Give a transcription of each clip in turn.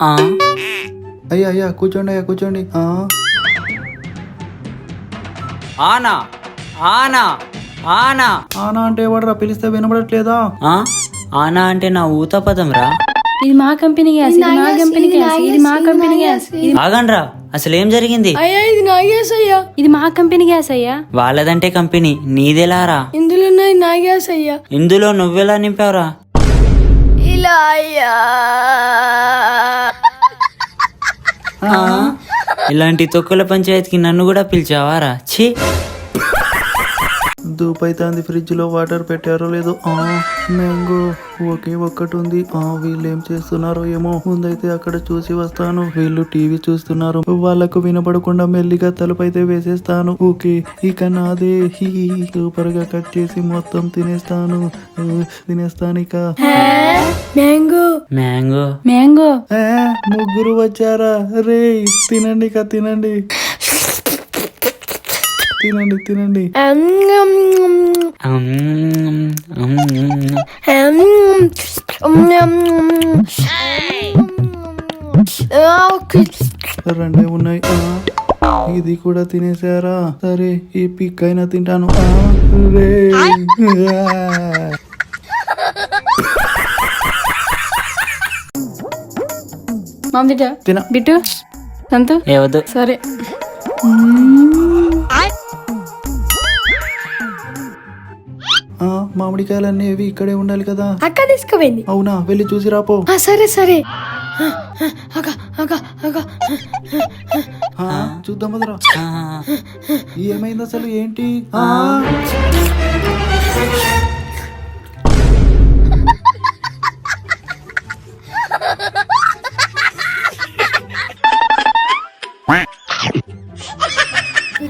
ఆ, అయ్యా అయ్యా కూర్చోండి అయ్యా కూర్చోండి. ఆ, ఆనా ఆనా ఆనా. ఆనా అంటే ఎవడరా? పిలిస్తే వినబడట్లేదా? ఆ, ఆనా అంటే నా ఊత పదం రా. ఇది మా కంపెనీ గ్యాస్ ఇది మా కంపెనీ గ్యాస్ ఇది మా కంపెనీ గ్యాస్ ఇది ఆగండ్రా అసలు ఏం జరిగింది? అయ్యా ఇది నా గ్యాస్ అయ్యా. ఇది మా కంపెనీ గ్యాస్ అయ్యా. వాళ్ళదంటే కంపెనీ నీదెలారా ఇందులో ఉన్నది నా గ్యాస్ అయ్యా. ఇందులో నువ్వెలా నింపావురా? ఇలా అయ్యా. ఇలాంటి తొక్కుల పంచాయతీకి నన్ను కూడా పిలిచావారా? ఛీ! దూపైతుంది ఫ్రిడ్జ్లో వాటర్ పెట్టారో లేదో? ఆ మ్యాంగో ఒకే ఒక్కటి ఉంది ఆ వీళ్ళు ఏం చేస్తున్నారో ఏమో? ముందైతే అక్కడ చూసి వస్తాను. వీళ్ళు టీవీ చూస్తున్నారు. వాళ్ళకు వినపడకుండా మెల్లిగా తలుపైతే వేసేస్తాను. ఓకే ఇక నాదే. హీ సూపర్గా కట్ చేసి మొత్తం తినేస్తాను. తినేస్తాను ఇక మ్యాంగో. మ్యాంగో. మ్యాంగో. ముగ్గురు వచ్చారా? రే తినండి ఇక తినండి. తినండి తినండి. రెండే ఉన్నాయి. ఇది కూడా తినేసారా సరే ఈ పిక్ అయినా తింటాను. రే మామిట తిన. బిట్టు? సంతు? ఏవద్దు సరే. ఆ, మామిడికాయలన్నీ ఇవి ఇక్కడే ఉండాలి కదా. అక్క తీసుకుపోయింది. అవునా? వెళ్ళి చూసి రాపో ఆ, సరే సరే. చూద్దాం వదరా ఆ, ఏమైంది అసలు? ఏంటి?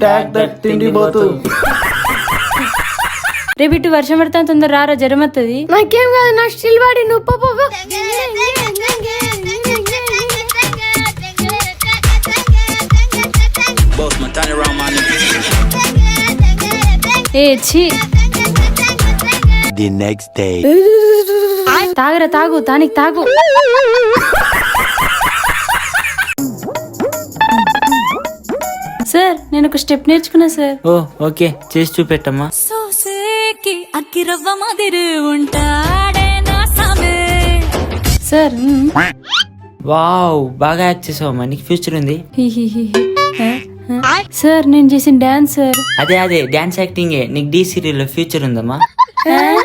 ట్యాగ్ దట్ తిండి పోతు. రే బిట్టు వర్షం పడతా తొందర రారా జ్వరం వస్తుంది నాకేం కాదు నా స్టిల్ బాడీ నువ్వు పో, పో, పో. ఏ ఛీ. The next day. తాగరా తాగు తానికి తాగు. స్టెప్ నేర్చుకున్నా సార్ ఓ ఓకే. చేసి చూపెట్టమ్మా. సోసేకి అక్కిరవ్వ మాదిరి ఉంటాడే నా సామే? సార్ మ్. వావ్ బాగా యాక్ట్ చేసావమ్మా. నీకు ఫ్యూచర్ ఉంది. హి, హి, హి, హి. ఆ, ఆ. సార్ నేను చేసిన డాన్స్ సార్ అదే అదే. డాన్స్ యాక్టింగే. నీకు డీ సీరియల్లో ఫ్యూచర్ ఉందమ్మా. ఆ?